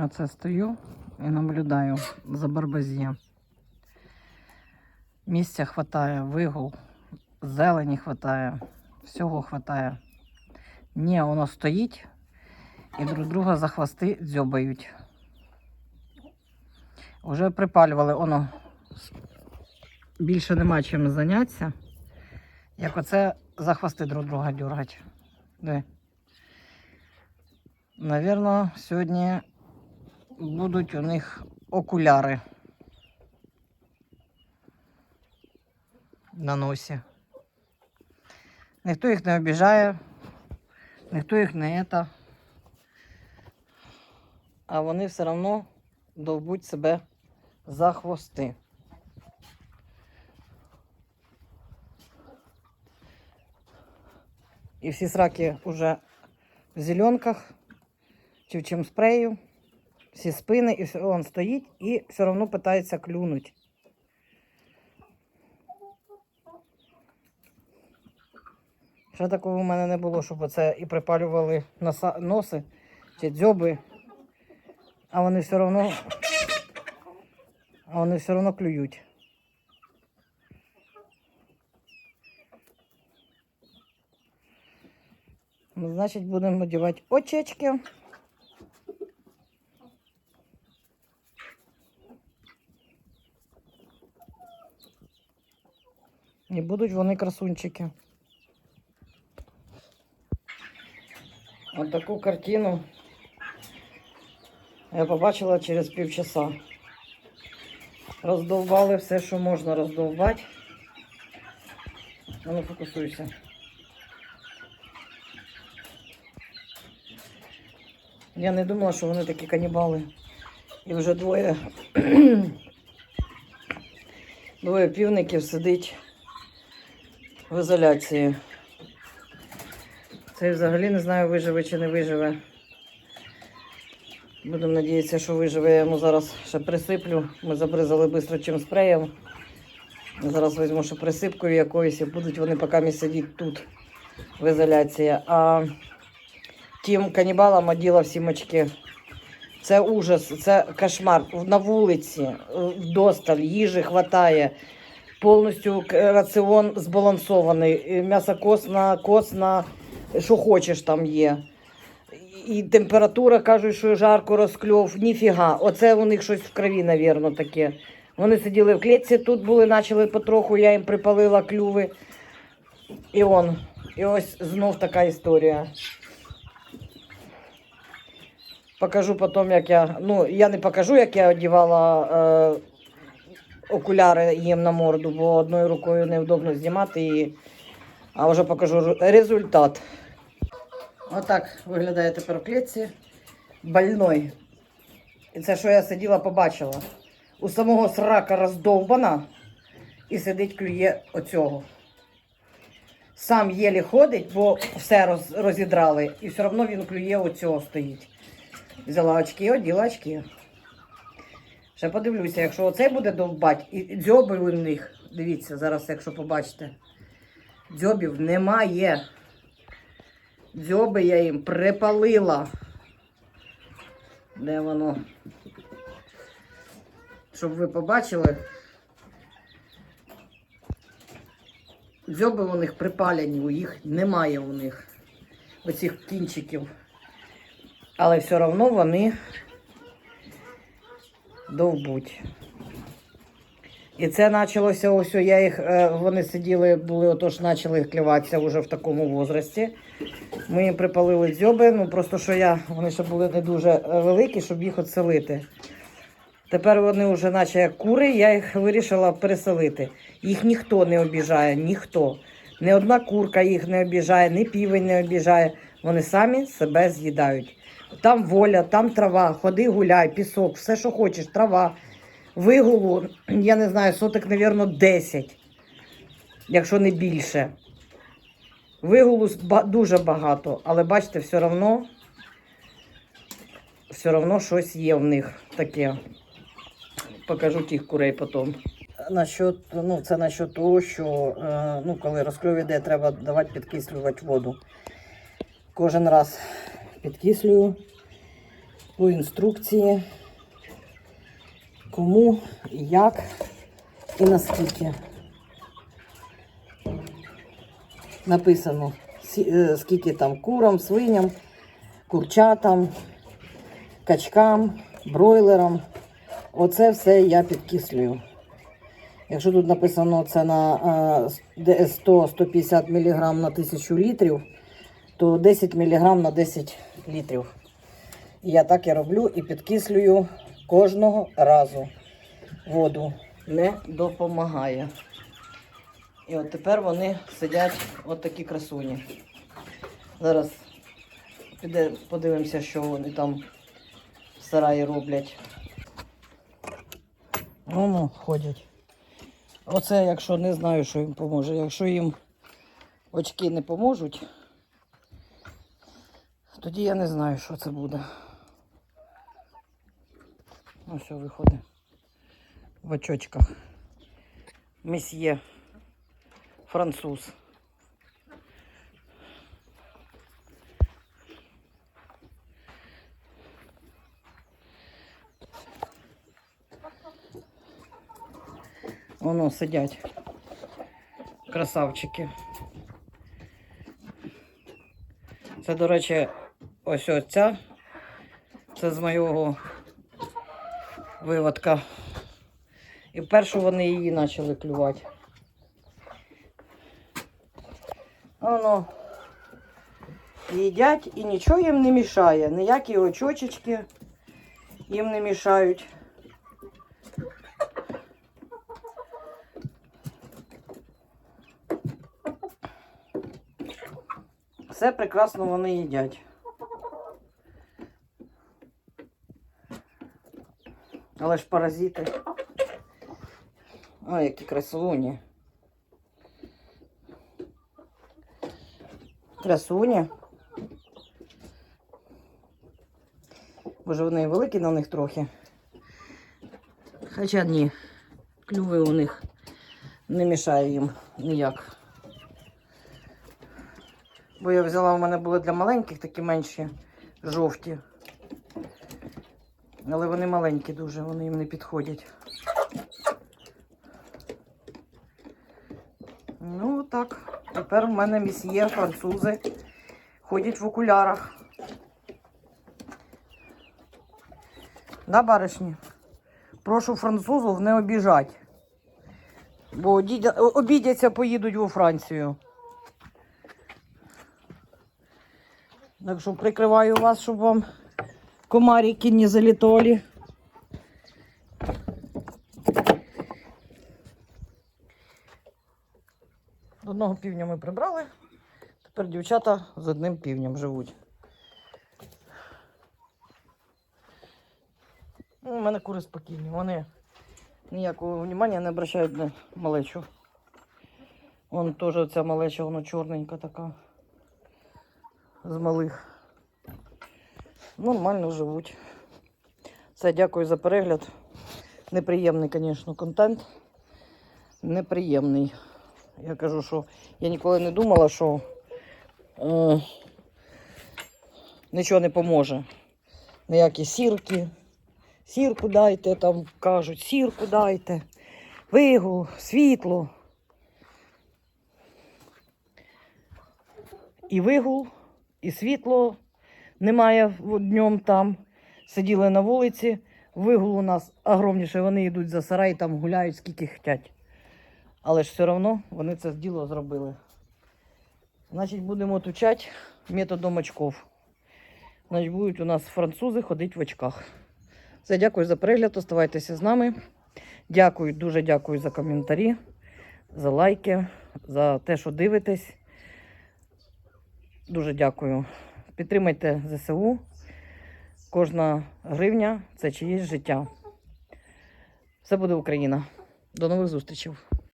Оце стою і наблюдаю за барбазє. Місця хватає, вигул, зелені хватає, всього хватає. Ні, воно стоїть і друг друга за хвости дзьобають. Уже припалювали, воно більше нема чим зайнятися. Як оце за хвости друг друга дергать. Диви. Навірно, сьогодні будуть у них окуляри на носі. Ніхто їх не обіжає, ніхто їх не ета. А вони все одно довбуть себе за хвости. І всі сраки вже в зеленках чи в чим спрею. Всі спини, і все- он стоїть і все одно питається клюнуть. Ще такого в мене не було, щоб оце і припалювали носи чи дзьоби, а вони все одно, а вони все одно клюють. Ну, значить, будемо надівати очечки. І будуть вони красунчики. От таку картину я побачила через півчаса. Роздовбали все, що можна роздовбати. А Ну, фокусуйся. Я не думала, що вони такі канібали. І вже двоє двоє півників сидить в ізоляції. Цей взагалі не знаю, виживе чи не виживе. Будемо надіятися, що виживе. Я йому зараз ще присиплю. Ми забризали швидко чим спреєм. Зараз візьму ще присипкою якоюсь і будуть вони поки сидіти тут в ізоляції. А тим канібалам оділа всі мочки. Це ужас, це кошмар. На вулиці, вдосталь, їжі хватає. Повністю раціон збалансований. І М'ясо косна, що хочеш там є. І температура, кажуть, що жарко розкльов. Ніфіга. Оце у них щось в крові, навірно, таке. Вони сиділи в клітці, тут були, почали потроху, я їм припалила клюви. І он. І ось знов така історія. Покажу потім, як я. Ну, я не покажу, як я одягала е, окуляри їм на морду, бо одною рукою невдобно знімати її. А вже покажу результат. Отак виглядає тепер в клітці. Больной. І це, що я сиділа, побачила. У самого срака роздовбана і сидить клює оцього. Сам єлі ходить, бо все роз, розідрали, і все одно він клює оцього стоїть. Взяла очки, оділа очки. Ще подивлюся, якщо оцей буде довбать, і дзьоби у них, дивіться, зараз, якщо побачите, дзьобів немає. Дзьоби я їм припалила. Де воно? Щоб ви побачили. Дзьоби у них припалені, у їх немає у них оцих кінчиків. Але все одно вони довбуть. І це почалося ось, я їх, е, вони сиділи, були, отож почали клюватися вже в такому возрасті. Ми їм припалили дзьоби, ну просто що я, вони ще були не дуже е, великі, щоб їх оселити. Тепер вони вже, наче як кури, я їх вирішила переселити. Їх ніхто не обіжає, ніхто. Ні одна курка їх не обіжає, ні півень не обіжає. Вони самі себе з'їдають. Там воля, там трава, ходи гуляй, пісок, все, що хочеш, трава, вигулу, я не знаю, соток, мабуть, 10, якщо не більше. Вигулу дуже багато, але бачите, все одно, все одно щось є в них таке. Покажу тих курей потім. Насчет, ну, це насчет того, що е, ну, коли розкльов іде, треба давати підкислювати воду. Кожен раз підкислюю. по інструкції, кому, як і наскільки. Написано, е, скільки там курам, свиням, курчатам, качкам, бройлерам. Оце все я підкислюю. Якщо тут написано це на е, 100-150 мг на 1000 літрів, то 10 мг на 10 літрів. І я так і роблю і підкислюю кожного разу. Воду не допомагає. І от тепер вони сидять от красуні. Зараз піде, подивимося, що вони там в сараї роблять. Ну, ходять. Оце, якщо не знаю, що їм поможе. Якщо їм очки не поможуть, тоді я не знаю, що це буде. Ну, все, виходить. В очочках. Месьє. Француз. Воно сидять. Красавчики. Це, до речі, ось оця. Це з моєго виводка. І першу вони її почали клювати. Воно їдять і нічого їм не мішає. Ніякі очочечки їм не мішають. Все прекрасно вони їдять. Але ж паразити. Ой, які красуні. Красуні. Боже, вони великі на них трохи. Хоча ні, клюви у них не мішає їм ніяк. Бо я взяла, у мене були для маленьких такі менші жовті. Але вони маленькі дуже, вони їм не підходять. Ну так, тепер в мене місьє французи ходять в окулярах. Да, баришні? Прошу французів не обіжать. Бо обідяться, поїдуть у Францію. Так що прикриваю вас, щоб вам комарики не залітали. Одного півня ми прибрали. Тепер дівчата з одним півнем живуть. Ну, У мене кури спокійні. Вони ніякого внимання не обращають на малечу. Вон теж ця малеча, вона чорненька така. З малих. Нормально живуть. Все, дякую за перегляд. Неприємний, звісно, контент. Неприємний. Я кажу, що я ніколи не думала, що е, нічого не поможе. Ніякі сірки. Сірку дайте, там кажуть, сірку дайте, вигул, світло. І вигул, і світло немає днем там. Сиділи на вулиці. Вигул у нас огромніше, вони йдуть за сарай, там гуляють скільки хочуть. Але ж все одно вони це діло зробили. Значить, будемо отучати методом очков. Значить, будуть у нас французи ходити в очках. Все, дякую за перегляд. Оставайтеся з нами. Дякую, дуже дякую за коментарі, за лайки, за те, що дивитесь. Дуже дякую. Підтримайте ЗСУ. Кожна гривня це чиєсь життя. Все буде Україна. До нових зустрічей.